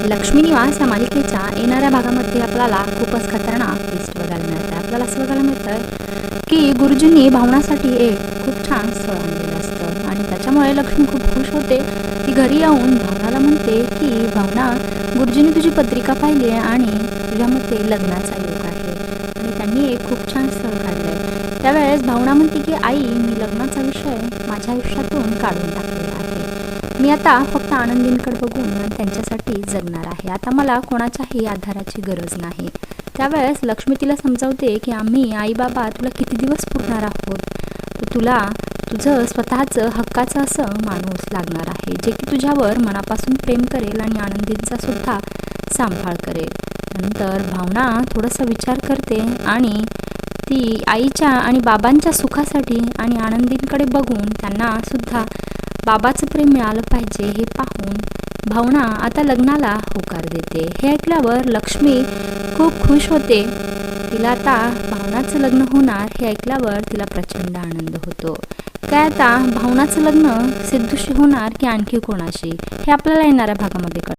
लक्ष्मी निवास या मालिकेच्या येणाऱ्या भागामध्ये आपल्याला खूपच खतरनाक ट्विस्ट बघायला मिळतं आपल्याला असं बघायला मिळतं की गुरुजींनी भावनासाठी एक खूप छान स्थळ आणलेलं असतं. आणि त्याच्यामुळे लक्ष्मी खूप खुश होते. ती घरी येऊन भावनाला म्हणते की भावना गुरुजींनी तुझी पत्रिका पाहिली आहे आणि तुझ्यामध्ये लग्नाचा योग आहे. आणि त्यांनी एक खूप छान स्थळ काढलं आहे त्यावेळेस भावना म्हणते की आई मी लग्नाचा विषय माझ्या आयुष्यातून काढून टाकलेला आता फक्त आनंदींकडे बघून आणि त्यांच्यासाठी जगणार आहे. आता मला कोणाच्याही आधाराची गरज नाही. त्यावेळेस लक्ष्मी तिला समजावते की आम्ही आई बाबा तुला किती दिवस पुरणार आहोत? तर तुला तुझं स्वतःचं हक्काचं असं माणूस लागणार आहे जे की तुझ्यावर मनापासून प्रेम करेल आणि आनंदींचा सुद्धा सांभाळ करेल. नंतर भावना थोडासा विचार करते आणि ती आईच्या आणि बाबांच्या सुखासाठी आणि आनंदींकडे बघून त्यांना सुद्धा बाबाचं प्रेम मिळालं पाहिजे हे पाहून भावना आता लग्नाला होकार देते. हे ऐकल्यावर लक्ष्मी खूप खुश होते. तिला आता भावनाचं लग्न होणार हे ऐकल्यावर तिला प्रचंड आनंद होतो. काय आता भावनाचं लग्न सिद्धूशी होणार की आणखी कोणाशी? हे आपल्याला येणाऱ्या भागामध्ये कळतं.